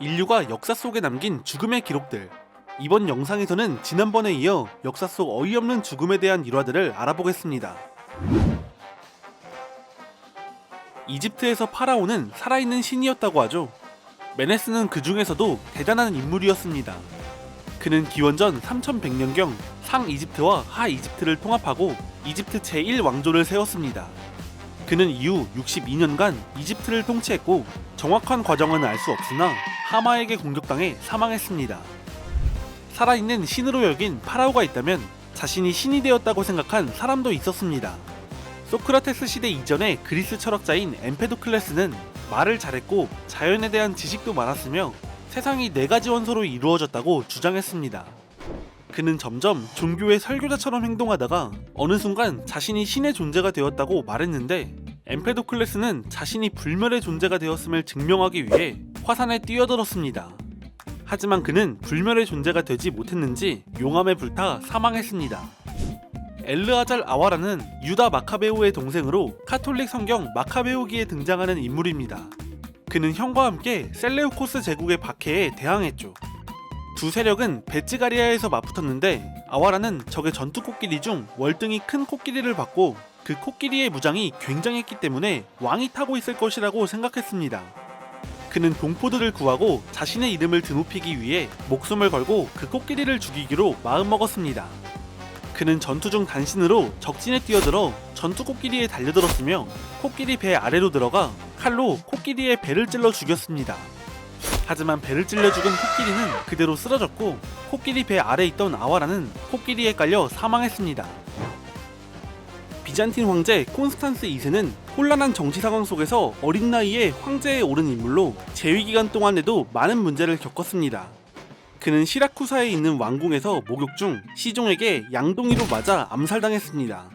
인류가 역사 속에 남긴 죽음의 기록들. 이번 영상에서는 지난번에 이어 역사 속 어이없는 죽음에 대한 일화들을 알아보겠습니다. 이집트에서 파라오는 살아있는 신이었다고 하죠. 메네스는 그 중에서도 대단한 인물이었습니다. 그는 기원전 3100년경 상 이집트와 하 이집트를 통합하고 이집트 제1왕조를 세웠습니다. 그는 이후 62년간 이집트를 통치했고 정확한 과정은 알 수 없으나 하마에게 공격당해 사망했습니다. 살아있는 신으로 여긴 파라오가 있다면 자신이 신이 되었다고 생각한 사람도 있었습니다. 소크라테스 시대 이전의 그리스 철학자인 엠페도클레스는 말을 잘했고 자연에 대한 지식도 많았으며 세상이 네 가지 원소로 이루어졌다고 주장했습니다. 그는 점점 종교의 설교자처럼 행동하다가 어느 순간 자신이 신의 존재가 되었다고 말했는데 엠페도클레스는 자신이 불멸의 존재가 되었음을 증명하기 위해 화산에 뛰어들었습니다. 하지만 그는 불멸의 존재가 되지 못했는지 용암에 불타 사망했습니다. 엘르아잘 아와라는 유다 마카베오의 동생으로 카톨릭 성경 마카베오기에 등장하는 인물입니다. 그는 형과 함께 셀레우코스 제국의 박해에 대항했죠. 두 세력은 베츠가리아에서 맞붙었는데 아와라는 적의 전투 코끼리 중 월등히 큰 코끼리를 받고 그 코끼리의 무장이 굉장했기 때문에 왕이 타고 있을 것이라고 생각했습니다. 그는 동포들을 구하고 자신의 이름을 드높이기 위해 목숨을 걸고 그 코끼리를 죽이기로 마음먹었습니다. 그는 전투 중 단신으로 적진에 뛰어들어 전투 코끼리에 달려들었으며 코끼리 배 아래로 들어가 칼로 코끼리의 배를 찔러 죽였습니다. 하지만 배를 찔러 죽은 코끼리는 그대로 쓰러졌고 코끼리 배 아래 있던 아와라는 코끼리에 깔려 사망했습니다. 비잔틴 황제 콘스탄스 2세는 혼란한 정치 상황 속에서 어린 나이에 황제에 오른 인물로 재위 기간 동안에도 많은 문제를 겪었습니다. 그는 시라쿠사에 있는 왕궁에서 목욕 중 시종에게 양동이로 맞아 암살당했습니다.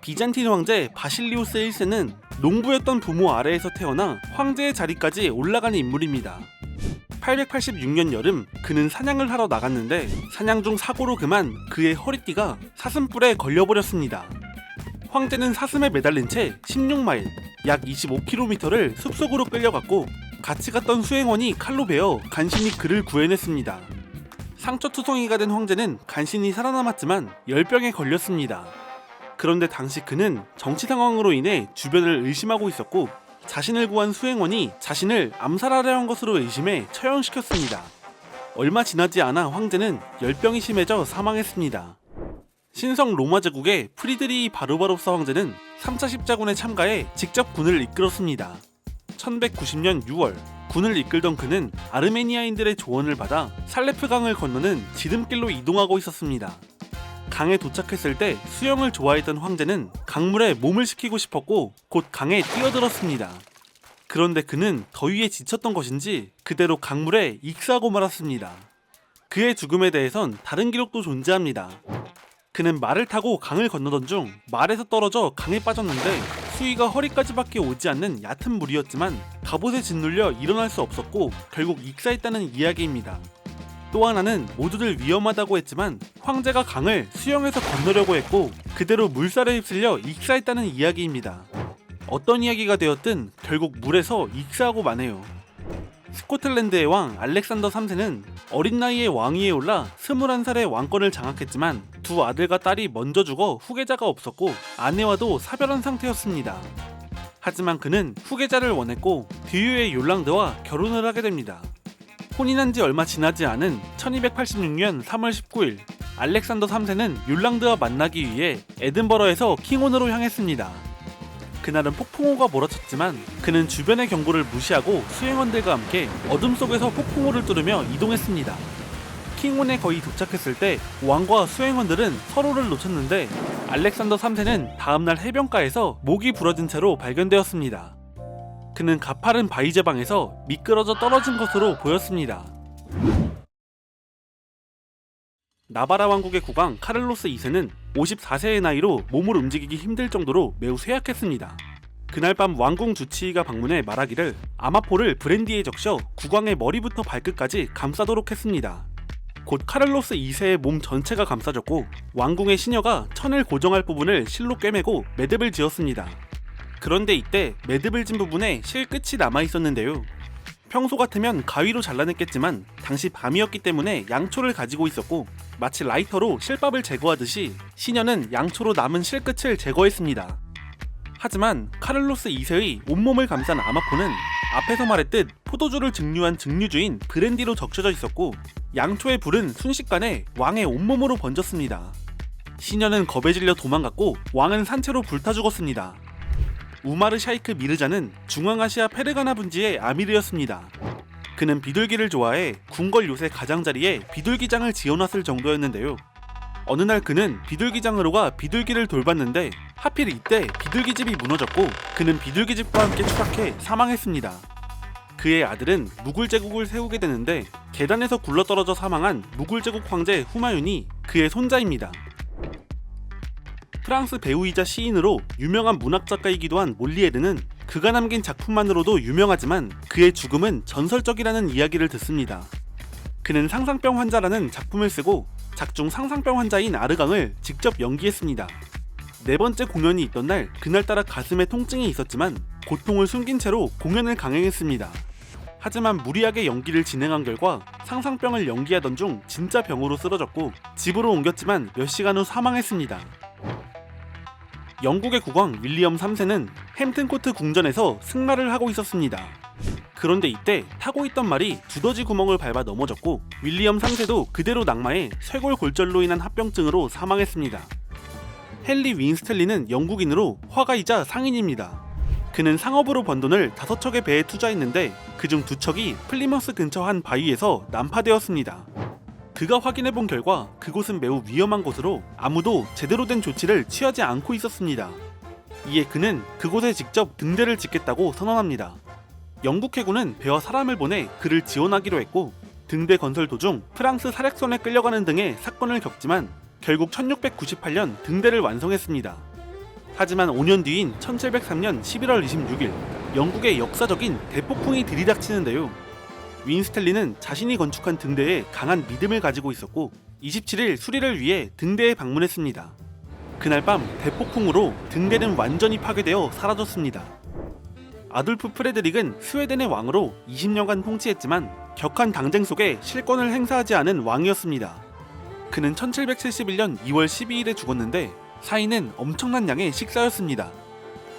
비잔틴 황제 바실리우스 1세는 농부였던 부모 아래에서 태어나 황제의 자리까지 올라가는 인물입니다. 886년 여름 그는 사냥을 하러 나갔는데 사냥 중 사고로 그만 그의 허리띠가 사슴뿔에 걸려버렸습니다. 황제는 사슴에 매달린 채 16마일, 약 25km를 숲속으로 끌려갔고 같이 갔던 수행원이 칼로 베어 간신히 그를 구해냈습니다. 상처투성이가 된 황제는 간신히 살아남았지만 열병에 걸렸습니다. 그런데 당시 그는 정치 상황으로 인해 주변을 의심하고 있었고 자신을 구한 수행원이 자신을 암살하려 한 것으로 의심해 처형시켰습니다. 얼마 지나지 않아 황제는 열병이 심해져 사망했습니다. 신성 로마 제국의 프리드리히 바르바로스 황제는 3차 십자군에 참가해 직접 군을 이끌었습니다. 1190년 6월 군을 이끌던 그는 아르메니아인들의 조언을 받아 살레프 강을 건너는 지름길로 이동하고 있었습니다. 강에 도착했을 때 수영을 좋아했던 황제는 강물에 몸을 식히고 싶었고 곧 강에 뛰어들었습니다. 그런데 그는 더위에 지쳤던 것인지 그대로 강물에 익사하고 말았습니다. 그의 죽음에 대해선 다른 기록도 존재합니다. 그는 말을 타고 강을 건너던 중 말에서 떨어져 강에 빠졌는데 수위가 허리까지밖에 오지 않는 얕은 물이었지만 갑옷에 짓눌려 일어날 수 없었고 결국 익사했다는 이야기입니다. 또 하나는 모두들 위험하다고 했지만 황제가 강을 수영해서 건너려고 했고 그대로 물살에 휩쓸려 익사했다는 이야기입니다. 어떤 이야기가 되었든 결국 물에서 익사하고 마네요. 스코틀랜드의 왕 알렉산더 3세는 어린 나이에 왕위에 올라 21살의 왕권을 장악했지만 두 아들과 딸이 먼저 죽어 후계자가 없었고 아내와도 사별한 상태였습니다. 하지만 그는 후계자를 원했고 뒤유의 욜랑드와 결혼을 하게 됩니다. 혼인한 지 얼마 지나지 않은 1286년 3월 19일 알렉산더 3세는 욜랑드와 만나기 위해 에든버러에서 킹온으로 향했습니다. 그날은 폭풍우가 몰아쳤지만 그는 주변의 경고를 무시하고 수행원들과 함께 어둠 속에서 폭풍우를 뚫으며 이동했습니다. 킹온에 거의 도착했을 때 왕과 수행원들은 서로를 놓쳤는데 알렉산더 3세는 다음날 해변가에서 목이 부러진 채로 발견되었습니다. 그는 가파른 바위 제방에서 미끄러져 떨어진 것으로 보였습니다. 나바라 왕국의 국왕 카를로스 2세는 54세의 나이로 몸을 움직이기 힘들 정도로 매우 쇠약했습니다. 그날 밤 왕궁 주치의가 방문해 말하기를 아마포를 브랜디에 적셔 국왕의 머리부터 발끝까지 감싸도록 했습니다. 곧 카를로스 2세의 몸 전체가 감싸졌고 왕궁의 시녀가 천을 고정할 부분을 실로 꿰매고 매듭을 지었습니다. 그런데 이때 매듭을 진 부분에 실 끝이 남아 있었는데요. 평소 같으면 가위로 잘라냈겠지만 당시 밤이었기 때문에 양초를 가지고 있었고 마치 라이터로 실밥을 제거하듯이 시녀는 양초로 남은 실 끝을 제거했습니다. 하지만 카를로스 2세의 온몸을 감싼 아마포는 앞에서 말했듯 포도주를 증류한 증류주인 브랜디로 적셔져 있었고 양초의 불은 순식간에 왕의 온몸으로 번졌습니다. 시녀는 겁에 질려 도망갔고 왕은 산채로 불타 죽었습니다. 우마르 샤이크 미르자는 중앙아시아 페르가나 분지의 아미르였습니다. 그는 비둘기를 좋아해 궁궐 요새 가장자리에 비둘기장을 지어놨을 정도였는데요. 어느 날 그는 비둘기장으로 가 비둘기를 돌봤는데 하필 이때 비둘기집이 무너졌고 그는 비둘기집과 함께 추락해 사망했습니다. 그의 아들은 무굴 제국을 세우게 되는데 계단에서 굴러떨어져 사망한 무굴 제국 황제 후마윤이 그의 손자입니다. 프랑스 배우이자 시인으로 유명한 문학 작가이기도 한 몰리에르는 그가 남긴 작품만으로도 유명하지만 그의 죽음은 전설적이라는 이야기를 듣습니다. 그는 상상병 환자라는 작품을 쓰고 작중 상상병 환자인 아르강을 직접 연기했습니다. 네 번째 공연이 있던 날 그날따라 가슴에 통증이 있었지만 고통을 숨긴 채로 공연을 강행했습니다. 하지만 무리하게 연기를 진행한 결과 상상병을 연기하던 중 진짜 병으로 쓰러졌고 집으로 옮겼지만 몇 시간 후 사망했습니다. 영국의 국왕 윌리엄 3세는 햄튼 코트 궁전에서 승마를 하고 있었습니다. 그런데 이때 타고 있던 말이 두더지 구멍을 밟아 넘어졌고 윌리엄 3세도 그대로 낙마해 쇄골 골절로 인한 합병증으로 사망했습니다. 헨리 윈스텔리는 영국인으로 화가이자 상인입니다. 그는 상업으로 번 돈을 다섯 척의 배에 투자했는데 그중 두 척이 플리머스 근처 한 바위에서 난파되었습니다. 그가 확인해 본 결과 그곳은 매우 위험한 곳으로 아무도 제대로 된 조치를 취하지 않고 있었습니다. 이에 그는 그곳에 직접 등대를 짓겠다고 선언합니다. 영국 해군은 배와 사람을 보내 그를 지원하기로 했고 등대 건설 도중 프랑스 사략선에 끌려가는 등의 사건을 겪지만 결국 1698년 등대를 완성했습니다. 하지만 5년 뒤인 1703년 11월 26일 영국의 역사적인 대폭풍이 들이닥치는데요. 윈스텔리는 자신이 건축한 등대에 강한 믿음을 가지고 있었고 27일 수리를 위해 등대에 방문했습니다. 그날 밤 대폭풍으로 등대는 완전히 파괴되어 사라졌습니다. 아돌프 프레드릭은 스웨덴의 왕으로 20년간 통치했지만 격한 당쟁 속에 실권을 행사하지 않은 왕이었습니다. 그는 1771년 2월 12일에 죽었는데 사인은 엄청난 양의 식사였습니다.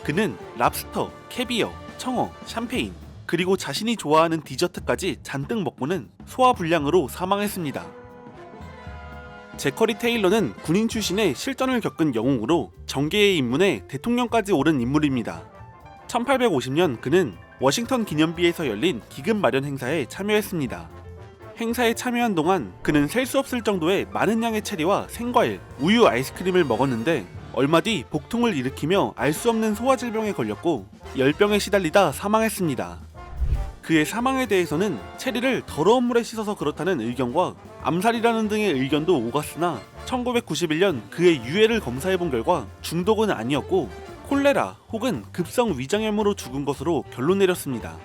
그는 랍스터, 캐비어, 청어, 샴페인, 그리고 자신이 좋아하는 디저트까지 잔뜩 먹고는 소화불량으로 사망했습니다. 제커리 테일러는 군인 출신의 실전을 겪은 영웅으로 정계의 입문에 대통령까지 오른 인물입니다. 1850년 그는 워싱턴 기념비에서 열린 기금 마련 행사에 참여했습니다. 행사에 참여한 동안 그는 셀 수 없을 정도의 많은 양의 체리와 생과일, 우유 아이스크림을 먹었는데 얼마 뒤 복통을 일으키며 알 수 없는 소화질병에 걸렸고 열병에 시달리다 사망했습니다. 그의 사망에 대해서는 체리를 더러운 물에 씻어서 그렇다는 의견과 암살이라는 등의 의견도 오갔으나 1991년 그의 유해를 검사해본 결과 중독은 아니었고 콜레라 혹은 급성 위장염으로 죽은 것으로 결론 내렸습니다.